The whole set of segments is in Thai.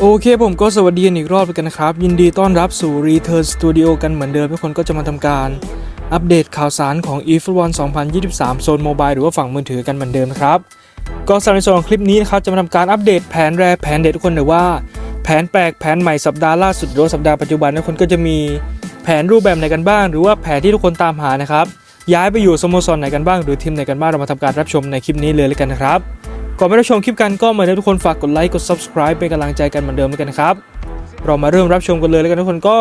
โอเคผมก็สวัสดีกันอีกรอบกันนะครับ ยินดีต้อนรับสู่ Return Studio กันเหมือนเดิมทุกคนก็จะมาทำการ อัปเดตข่าวสารของ e f o t b a l 2023 โซนโมบายหรือว่าฝั่งมือถือกันเหมือนเดิมครับ ก็สำหรับในส่วนของคลิปนี้นะครับ จะมาทำการอัปเดตแผนแรแผนเด็ดทุกคนหรือว่าแผนแปลกแผนใหม่สัปดาห์ล่าสุดหรือสัปดาห์ปัจจุบันทุกคนก็จะมีแผนรูปแบบไหนกันบ้าง หรือว่าแผนที่ทุกคนตามหานะครับย้ายไปอยู่สโมสรไหนกันบ้าง หรือทีมไหนกันบ้างเรามาทำการรับชมในคลิปนี้เลยแล้วกันนะครับ ก่อนไปรับชมคลิปกันก็เหมือนเดิมทุกคนฝากกดไลค์กด subscribe เป็นกำลังใจกันเหมือนเดิมแล้วกันนะครับ เรามาเริ่มรับชมกันเลยแล้วกันทุกคนก็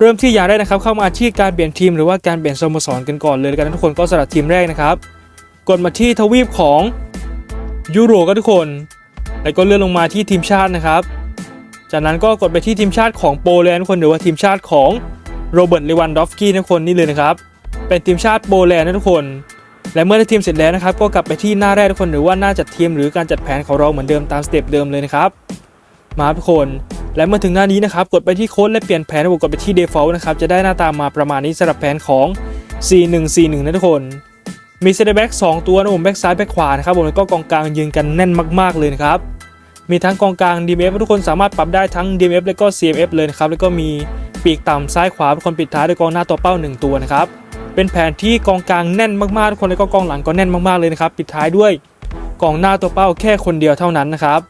เริ่มที่อย่างแรกนะครับ เข้ามาที่การเปลี่ยนทีมหรือว่าการเปลี่ยนสโมสรกันก่อนเลยแล้วกันทุกคนก็สำหรับทีมแรกนะครับ กดมาที่ทวีปของยูโรก็ทุกคน แล้วก็เลื่อนลงมาที่ทีมชาตินะครับ จากนั้นก็กดไปที่ทีมชาติของโปแลนด์ทุกคนหรือว่าทีมชาติของโรเบิร์ตเลวันดอฟสกี้ทุกคนนี่เลยนะครับ เป็นทีมชาติโปแลนด์นะทุกคน และเมื่อได้ทีมเสร็จแล้วนะครับก็กลับไปที่หน้าแรกทุกคนหรือว่าหน้าจัดทีมหรือการจัดแผนของเราเหมือนเดิมตามสเต็ปเดิมเลยนะครับมาทุกคน และเมื่อถึงหน้านี้นะครับกดไปที่โค้ดและเปลี่ยนแผนระบบกดไปที่ default นะครับจะได้หน้าตามาประมาณนี้สำหรับแผนของ 4141 นะทุกคนมีเซนเตอร์แบ็ก2ตัวนะผมแบ็กซ้ายแบ็กขวานะครับผมแล้วก็กองกลางยืนกันแน่นมากๆเลยนะครับมีทั้งกองกลาง DMF ทุกคนสามารถปรับได้ทั้ง DMF และก็ CMF เลยนะครับแล้วก็มีปีกต่ำซ้ายขวาทุกคนปิดท้ายด้วยกองหน้าตัวเป้า 1 ตัวนะครับ เป็นแผนที่กองกลางแน่นมากๆทุกคนแล้วก็กองหลังก็แน่นมากๆเลยนะครับปิดท้ายด้วยกองหน้าตัวเป้าแค่คนเดียวเท่านั้นนะครับ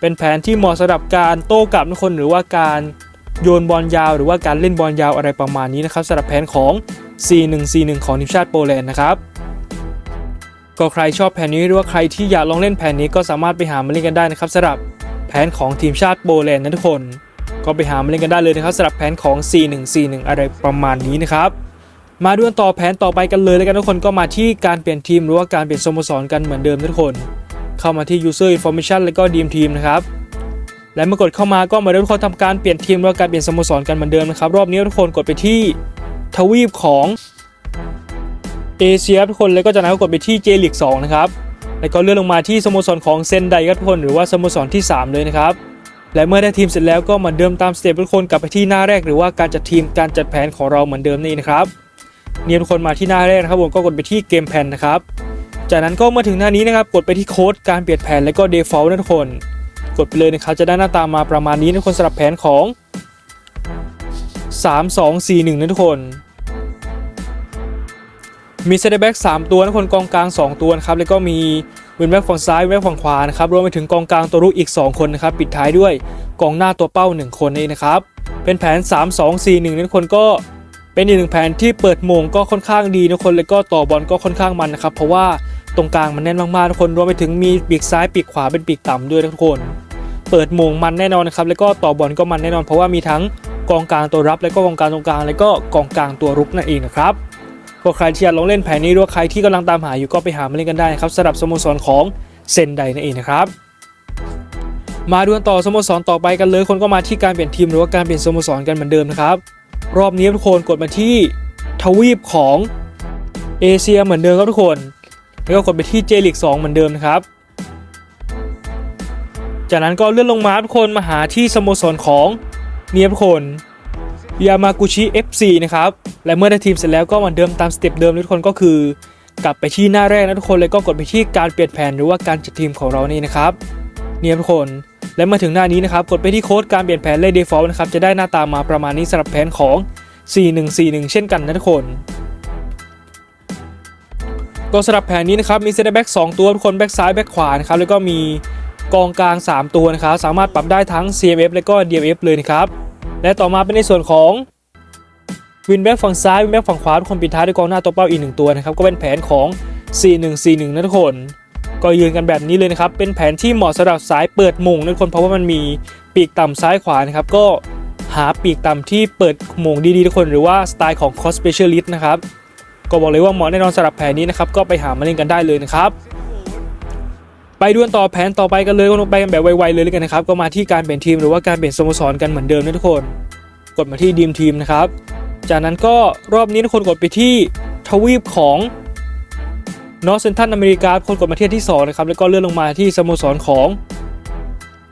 เป็นแผนที่เหมาะสำหรับการโต้กลับทุกคนหรือว่าการโยนบอลยาว หรือว่าการเล่นบอลยาวอะไรประมาณนี้นะครับสำหรับแผนของ 4141 ของทีมชาติโปแลนด์นะครับก็ใครชอบแผนนี้หรือว่าใครที่อยากลองเล่นแผนนี้ก็สามารถไปหามาเล่นกันได้นะครับสำหรับแผนของทีมชาติโปแลนด์นะทุกคน ก็ไปหามาเล่นกันได้เลยนะครับสำหรับแผนของ 4141 อะไรประมาณนี้นะครับ มาดูกันต่อแผนต่อไปกันเลยแล้วกันทุกคนก็มาที่การเปลี่ยนทีมหรือว่าการเปลี่ยนสโมสรกันเหมือนเดิมทุกคน เข้ามาที่ user information แล้วก็ dream team นะครับและเมื่อกดเข้ามาก็มาเริ่มทุกคนทำการเปลี่ยนทีมหรือว่าการเปลี่ยนสโมสรกันเหมือนเดิมนะครับรอบนี้ทุกคนกดไปที่ทวีปของเอเชียทุกคนแล้วก็จากนั้นก็กดไปที่ J League 2นะครับแล้วก็เลื่อนลงมาที่สโมสรของเซนไดครับทุกคนหรือว่าสโมสรที่ 3 เลยนะครับและเมื่อได้ทีมเสร็จแล้วก็เหมือนเดิมตามสเต็ปทุกคนกลับไปที่หน้าแรกหรือว่าการจัดทีมการจัดแผนของเราเหมือนเดิมนี่นะครับ เนี่ยทุกคนมาที่หน้าแรกนะครับผมก็กดไปที่เกมแพนนะครับ จากนั้นก็มาถึงหน้านี้นะครับกดไปที่โค้ดการเปลี่ยนแผนแล้วก็ default นะทุกคน กดไปเลยนะครับจะได้หน้าตามาประมาณนี้นะทุกคนสำหรับแผนของ 3 2 4 1นะทุกคนมีเซตแบ็ก3ตัวนะทุกคนกองกลาง 2 ตัวนะครับแล้วก็มีวินแบ็กฝั่งซ้ายวินแบ็กฝั่งขวานะครับรวมไปถึงกองกลางตัวรุกอีก 2 คนนะครับปิดท้ายด้วยกองหน้าตัวเป้า 1 คนนี่นะครับเป็นแผน 3 2 4 1นะทุกคนก็ เป็นอีกหนึ่งแผนที่เปิดมงก็ค่อนข้างดีนะทุกคนแล้วก็ต่อบอลก็ค่อนข้างมันนะครับ เพราะว่าตรงกลางมันแน่นมากๆทุกคนรวมไปถึงมีปีกซ้ายปีกขวาเป็นปีกต่ำด้วยนะทุกคน เปิดมงมันแน่นอนนะครับแล้วก็ต่อบอลก็มันแน่นอน เพราะว่ามีทั้งกองกลางตัวรับ แล้วก็กองกลางตรงกลางแล้วก็กองกลางตัวรุกนั่นเองนะครับก็ใครที่อยากลองเล่นแผนนี้หรือว่าใครที่กำลังตามหาอยู่ก็ไปหามาเล่นกันได้ครับสำหรับสโมสรของเซนไดนั่นเองนะครับมาดูกันต่อสโมสรต่อไปกันเลยคนก็มาที่การเปลี่ยนทีมหรือว่าการเปลี่ยนสโมสรกันเหมือนเดิมนะครับ รอบนี้ทุกคนกดมาที่ทวีปของเอเชียเหมือนเดิมครับทุกคน แล้วก็กดไปที่เจลิก2เหมือนเดิมนะครับ จากนั้นก็เลื่อนลงมาทุกคนมาหาที่สโมสรของเนียทุกคนยามากุชิ FC นะครับ และเมื่อได้ทีมเสร็จแล้วก็เหมือนเดิมตามสเต็ปเดิมทุกคนก็คือกลับไปที่หน้าแรกนะทุกคนเลยก็กดไปที่การเปลี่ยนแผนหรือว่าการจัดทีมของเรานี่นะครับ เนี่ยทุกคน และมาถึงหน้านี้นะครับกดไปที่โค้ดการเปลี่ยนแผนเลข default นะครับจะได้หน้าตามาประมาณนี้สำหรับแผนของ 4141 เช่นกันนะทุกคนก็สำหรับแผนนี้นะครับมีเซนเตอร์แบ็ก2ตัวทุกคนแบ็กซ้ายแบ็กขวานะครับแล้วก็มีกองกลาง 3 ตัวนะครับสามารถปรับได้ทั้ง CMF และก็ DMF เลยนะครับและต่อมาเป็นในส่วนของวินแบ็กฝั่งซ้ายวินแบ็กฝั่งขวาทุกคนปิดท้ายด้วยกองหน้าตัวเป้าอีกหนึ่งตัวนะครับก็เป็นแผนของ 4141นะทุกคน ก็ยืนกันแบบนี้เลยนะครับ เป็นแผนที่เหมาะสำหรับสายเปิดมุงนะทุกคนเพราะว่ามันมีปีกต่ำซ้ายขวานะครับ ก็หาปีกต่ำที่เปิดมุงดีๆทุกคนหรือว่าสไตล์ของ Cost Specialist นะครับ ก็บอกเลยว่าเหมาะแน่นอนสำหรับแผนนี้นะครับ ก็ไปหามาเล่นกันได้เลยนะครับไปดวลต่อแผนต่อไปกันเลยก็ลงไปกันแบบไวๆเลยแล้วกันนะครับ ก็มาที่การเปลี่ยนทีมหรือว่าการเปลี่ยนสโมสรกันเหมือนเดิมนะทุกคน กดมาที่ดีมทีมนะครับ จากนั้นก็รอบนี้ทุกคนกดไปที่ทวีปของ นอร์เซนทันอเมริกาคนกดมาเที่ที่2นะครับแล้วก็เลื่อนลงมาที่สโมสรของ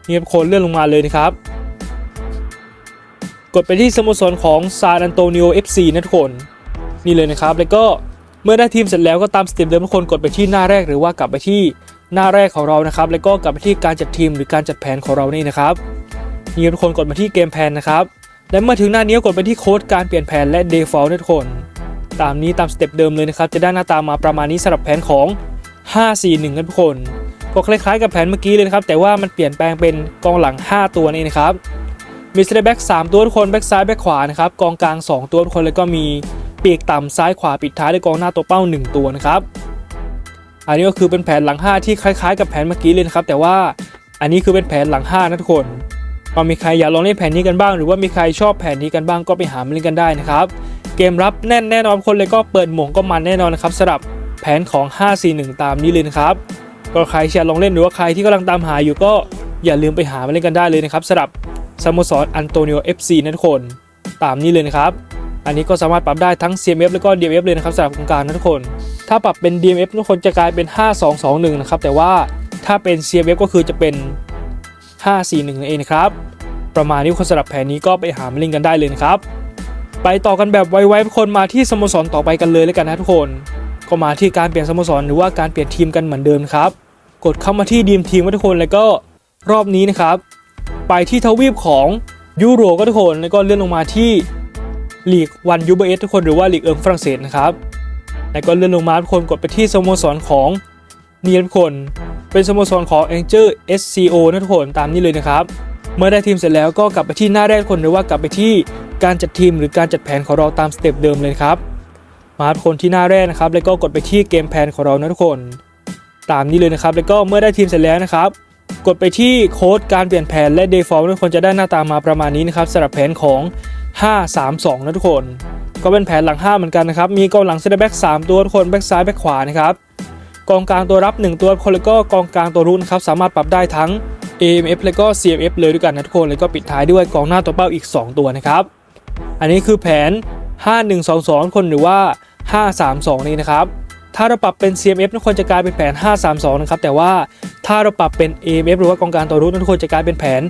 เนี่ครับคนเลื่อนลงมาเลยนะครับ กดไปที่สโมสรของซานอันโตนิโอ FC นะทุกคนนี่เลยนะครับ แล้วก็เมื่อได้ทีมเสร็จแล้วก็ตามสเต็ปเดิมทุกคนกดไปที่หน้าแรกหรือว่ากลับไปที่หน้าแรกของเรานะครับ แล้วก็กลับไปที่การจัดทีมหรือการจัดแผนของเรานี่นะครับนี่ครับทุกคนกดมาที่เกมแผนนะครับและเมื่อถึงหน้านี้ก็กดไปที่โค้ดการเปลี่ยนแผนและ default นะทุกคน ตามนี้ตามสเต็ปเดิมเลยนะครับ จะได้หน้าตามาประมาณนี้สำหรับแผนของ 541กันทุกคน ก็คล้ายๆกับแผนเมื่อกี้เลยนะครับ แต่ว่ามันเปลี่ยนแปลงเป็นกองหลัง 5 ตัวนี่นะครับ มีสเตแบ็ก3ตัวทุกคนแบ็กซ้ายแบ็กขวานะครับกองกลาง 2 ตัวทุกคนแล้วก็มีปีกต่ำซ้ายขวาปิดท้ายด้วยกองหน้าตัวเป้า 1 ตัวนะครับอันนี้ก็คือเป็นแผนหลัง 5 ที่คล้ายๆ กับแผนเมื่อกี้เลยนะครับแต่ว่าอันนี้คือเป็นแผนหลัง 5 นะทุกคนก็มีใครอยากลองเล่นแผนนี้กันบ้าง หรือว่ามีใครชอบแผนนี้กันบ้างก็ไปหามาเล่นกันได้นะครับ เกมรับแน่นแน่นอนคนเลยก็เปิดหม่งก็มันแน่นอนนะครับสำหรับแผนของ 541 ตามนี้เลยนะครับก็ใครอยากลองเล่นหรือว่าใครที่กำลังตามหาอยู่ก็อย่าลืมไปหามาเล่นกันได้เลยนะครับสำหรับสโมสรอันโตนิโอ FC นะทุกคน ตามนี้เลยนะครับ อันนี้ก็สามารถปรับได้ทั้ง CMF แล้วก็ DMF เลยนะครับสำหรับโครงการนะทุกคน ถ้าปรับเป็น DMF ทุกคนจะกลายเป็น 5221 นะครับ แต่ว่าถ้าเป็น CMF ก็คือจะเป็น 541นั่นเองนะครับ ประมาณนี้คนสำหรับแผนนี้ก็ไปหามาเล่นกันได้เลยนะครับ ไปต่อกันแบบไวๆคนมาที่สโมสรต่อไปกันเลยแล้วกันนะทุกคน ก็มาที่การเปลี่ยนสโมสรหรือว่าการเปลี่ยนทีมกันเหมือนเดิมครับ กดเข้ามาที่ดีมทีมทุกคนแล้วก็รอบนี้นะครับ ไปที่ทวีปของยูโรก็ทุกคนแล้วก็เลื่อนลงมาที่ลีกวันยูเบเอสทุกคนหรือว่าลีกเอิงฝรั่งเศสนะครับแล้วก็เลื่อนลงมาทุกคนกดไปที่สโมสรของนี่ทุกคน เป็นสโมสรของ Angel SCO นะทุกคนตามนี้เลยนะครับ เมื่อได้ทีมเสร็จแล้วก็กลับไปที่หน้าแรกคนหรือว่ากลับไปที่ การจัดทีมหรือการจัดแผนของเราตามสเต็ปเดิมเลยครับ มาทุกคนที่หน้าแรกนะครับ แล้วก็กดไปที่เกมแพลนของเรานะทุกคน ตามนี้เลยนะครับ แล้วก็เมื่อได้ทีมเสร็จแล้วนะครับ กดไปที่โค้ดการเปลี่ยนแผนและ default ทุกคนจะได้หน้าตามาประมาณนี้นะครับสำหรับแผนของ 532 นะทุกคน ก็เป็นแผนหลัง 5 เหมือนกันนะครับ มีกองหลังเซนเตอร์แบ็ก3ตัวทุกคนแบ็กซ้ายแบ็กขวานะครับกองกลางตัวรับ 1 ตัวทุกคนแล้วก็กองกลางตัวรุ่นครับสามารถปรับได้ทั้ง AMF แล้วก็ CMF เลยด้วยกันนะทุกคนแล้วก็ปิดท้ายด้วยกองหน้าตัวเป้าอีก 2 ตัวนะครับ อันนี้คือแผน 5122 คนหรือว่า 532 นี่นะครับ ถ้าเราปรับเป็น CMF ทุกคนจะกลายเป็นแผน 532 นะครับ แต่ว่าถ้าเราปรับเป็น AMF หรือว่ากองกางตัวรุ่นทุกคนจะกลายเป็นแผน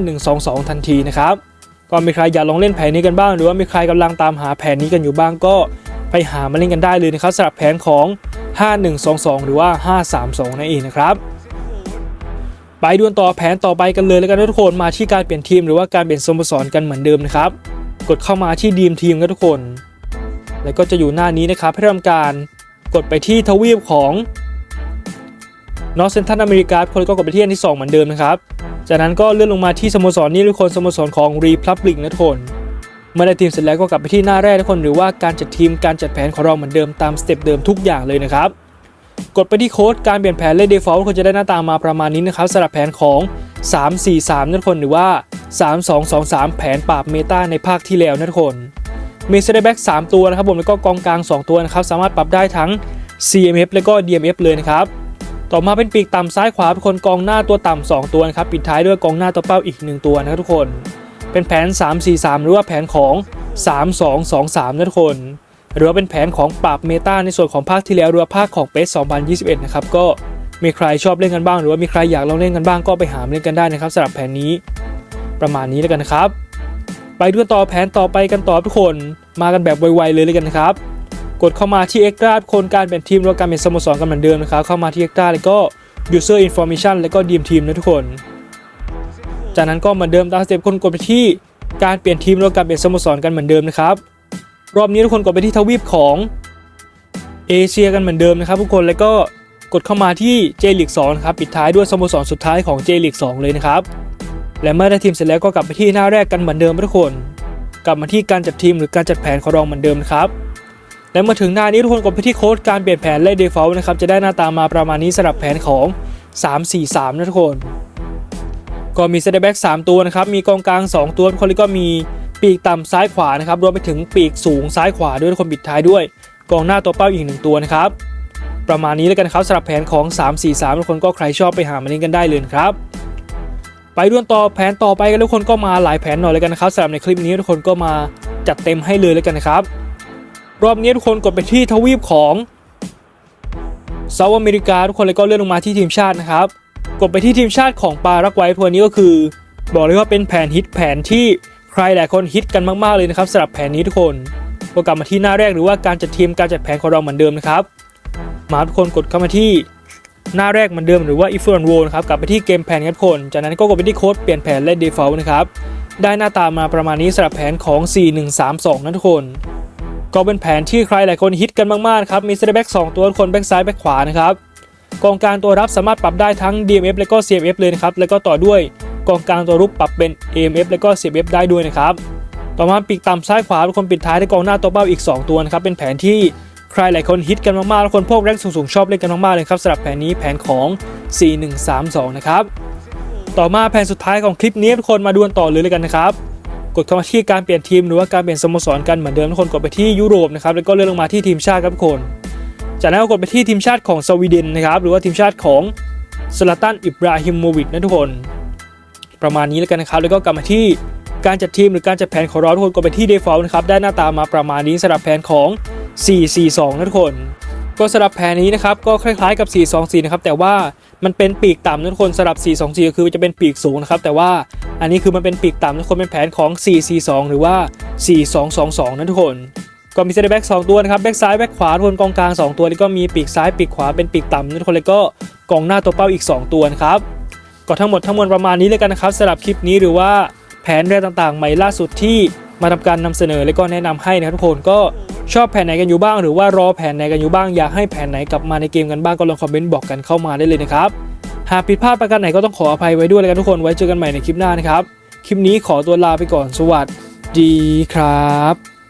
5122 ทันทีนะครับ ก็มีใครอยากลองเล่นแผนนี้กันบ้าง หรือว่ามีใครกำลังตามหาแผนนี้กันอยู่บ้างก็ไปหามาเล่นกันได้เลยนะครับสำหรับแผนของ 5122 หรือว่า 532 นั่นเองนะครับไปดวลต่อแผนต่อไปกันเลยแล้วกันะทุกคนมาที่การเปลี่ยนทีมหรือว่าการเปลี่ยนสโมสรกันเหมือนเดิมนะครับ กดเข้ามาที่ดีมทีมกันทุกคน แล้วก็จะอยู่หน้านี้นะครับให้ทำการกดไปที่ทวีปของนอร์เซนทันอเมริกาคนก็กดไปที่อันที่ 2 เหมือนเดิมนะครับ จากนั้นก็เลื่อนลงมาที่สโมสรนี้ทุกคนสโมสรของ Republic นะทุกคน เมื่อได้ทีมเสร็จแล้วก็กลับไปที่หน้าแรกทุกคนหรือว่าการจัดทีมการจัดแผนของเราเหมือนเดิมตามสเต็ปเดิมทุกอย่างเลยนะครับ กดไปที่โค้ดการเปลี่ยนแผนและ default คนจะได้หน้าตามาประมาณนี้นะครับสำหรับแผนของ 343นะทุกคนหรือว่า 3223 แผนปราบเมตาในภาคที่แล้วนะทุกคนมีเซตแบ็ก3ตัวนะครับผมแล้วก็กองกลาง 2 ตัวนะครับสามารถปรับได้ทั้ง CMF แล้วก็ DMF เลยนะครับต่อมาเป็นปีกต่ำซ้ายขวาเป็นคนกองหน้าตัวต่ำ2ตัวนะครับปิดท้ายด้วยกองหน้าตัวเป้าอีก 1 ตัวนะครับทุกคน เป็นแผน 343 หรือว่าแผนของ 3223นะทุกคน หรือว่าเป็นแผนของปราบเมตาในส่วนของภาคที่แล้วหรือว่าภาคของเปส2021 นะครับก็มีใครชอบเล่นกันบ้าง หรือว่ามีใครอยากลองเล่นกันบ้างก็ไปหามเล่นกันได้นะครับสำหรับแผนนี้ประมาณนี้แล้วกันนะครับ ไปดูต่อแผนต่อไปกันต่อทุกคนมากันแบบไวๆเลยเลยกันนะครับ กดเข้ามาที่ Extra คนการเป็นทีมหรือการเป็นสโมสรกันเหมือนเดิมนะครับเข้ามาที่ Extra แล้วก็ User Information แล้วก็ Team Team นะทุกคน จากนั้นก็เหมือนเดิมตามสเต็ปคนกดไปที่การเปลี่ยนทีมหรือการเปลี่ยนสโมสรกันเหมือนเดิมนะครับ รอบนี้ทุกคนกดไปที่ทวีปของเอเชียกันเหมือนเดิมนะครับทุกคนแล้วก็กดเข้ามาที่ J League 2นะครับปิดท้ายด้วยสโมสรสุดท้ายของ J League 2เลยนะครับและเมื่อได้ทีมเสร็จแล้วก็กลับไปที่หน้าแรกกันเหมือนเดิมทุกคน กลับมาที่การจัดทีมหรือการจัดแผนของเราเหมือนเดิมนะครับและมาถึงหน้านี้ทุกคนกดไปที่โค้ดการเปลี่ยนแผนและ default นะครับจะได้หน้าตามาประมาณนี้สำหรับแผนของ 343 นะทุกคน ก็มีเซตแบ็ก3ตัวนะครับมีกองกลาง 2 ตัวคนแล้วก็มี ปีกต่ำซ้ายขวานะครับรวมไปถึงปีกสูงซ้ายขวาด้วยคนปิดท้ายด้วย กองหน้าตัวเป้าอีกหนึ่งตัวนะครับ ประมาณนี้แล้วกันครับสำหรับแผนของ 343 ทุกคนก็ใครชอบไปหามาเล่นกันได้เลยครับไปด้วนต่อแผนต่อไปกันทุกคนก็มาหลายแผนหน่อยเลยกันนะครับสำหรับในคลิปนี้ทุกคนก็มาจัดเต็มให้เลยแล้วกันนะครับ รอบนี้ทุกคนกดไปที่ทวีปของเซาท์อเมริกาทุกคนเลยก็เลื่อนลงมาที่ทีมชาตินะครับ กดไปที่ทีมชาติของปารักไว้ทัวนี้ก็คือ บอกเลยว่าเป็นแผนฮิตแผนที่ ใครหลายคนฮิตกันมากๆเลยนะครับสำหรับแผนนี้ทุกคนก็กลับมาที่หน้าแรกหรือว่าการจัดทีมการจัดแผนของเราเหมือนเดิมนะครับมาทุกคนกดเข้ามาที่หน้าแรกเหมือนเดิมหรือว่า if and roll นะครับกลับไปที่เกมแผนกันทุกคนจากนั้นก็กดไปที่โค้ดเปลี่ยนแผนและ default นะครับได้หน้าตามาประมาณนี้สำหรับแผนของ 4132นะทุกคน ก็เป็นแผนที่ใครหลายคนฮิตกันมากๆครับมีเซตแบ็ก2ตัวคนแบ็กซ้ายแบ็กขวานะครับกองกลางตัวรับสามารถปรับได้ทั้ง DMF และก็ CMF เลยนะครับแล้วก็ต่อด้วย กองกลางตัวรุกปรับเป็น AMF และก็ CMF ได้ด้วยนะครับ ต่อมาปีกต่ำซ้ายขวาทุกคนปิดท้ายด้วยกองหน้าตัวเป้าอีก 2 ตัวนะครับเป็นแผนที่ใครหลายคนฮิตกันมากๆ แล้วคนพวกแรงสูงๆ ชอบเล่นกันมากๆเลยครับสำหรับแผนนี้แผนของ 4132 นะครับ ต่อมาแผนสุดท้ายของคลิปนี้ทุกคนมาดูกันต่อเลยเลยกันนะครับ กดเข้ามาที่การเปลี่ยนทีมหรือว่าการเปลี่ยนสโมสรกันเหมือนเดิมทุกคนกดไปที่ยุโรปนะครับแล้วก็เลื่อนลงมาที่ทีมชาติครับทุกคน จากนั้นก็กดไปที่ทีมชาติของสวีเดนนะครับหรือว่าทีมชาติของสลาตันอิบราฮิโมวิชนะทุกคน ประมาณนี้แล้วกันนะครับ แล้วก็กลับมาที่การจัดทีมหรือการจัดแผนของเราทุกคนกดไปที่ default นะครับ ได้หน้าตามาประมาณนี้สำหรับแผนของ 442 นะทุกคน ก็สำหรับแผนนี้นะครับ ก็คล้ายๆกับ 424 นะครับ แต่ว่ามันเป็นปีกต่ำนะทุกคนสำหรับ 424 ก็คือจะเป็นปีกสูงนะครับ แต่ว่าอันนี้คือมันเป็นปีกต่ำนะทุกคนเป็นแผนของ 442 หรือว่า 4222 นะทุกคนก็มีเซนเตอร์แบ็ก2ตัวนะครับแบ็กซ้ายแบ็กขวาทุนกองกลาง 2 ตัวแล้วก็มีปีกซ้ายปีกขวาเป็นปีกต่ำนะทุกคนแล้วก็กองหน้าตัวเป้าอีก 2 ตัวนะครับ ก็ทั้งหมดทั้งมวลประมาณนี้เลยกันนะครับสำหรับคลิปนี้หรือว่าแผนแรกต่างๆ ใหม่ล่าสุดที่มาทำการนำเสนอและก็แนะนำให้นะครับทุกคนก็ชอบแผนไหนกันอยู่บ้าง หรือว่ารอแผนไหนกันอยู่บ้างอยากให้แผนไหนกลับมาในเกมกันบ้างก็ลองคอมเมนต์บอกกันเข้ามาได้เลยนะครับหากผิดพลาดประการไหนก็ต้องขออภัยไว้ด้วยเลยกันทุกคนไว้เจอกันใหม่ในคลิปหน้านะครับคลิปนี้ขอตัวลาไปก่อนสวัสดีครับ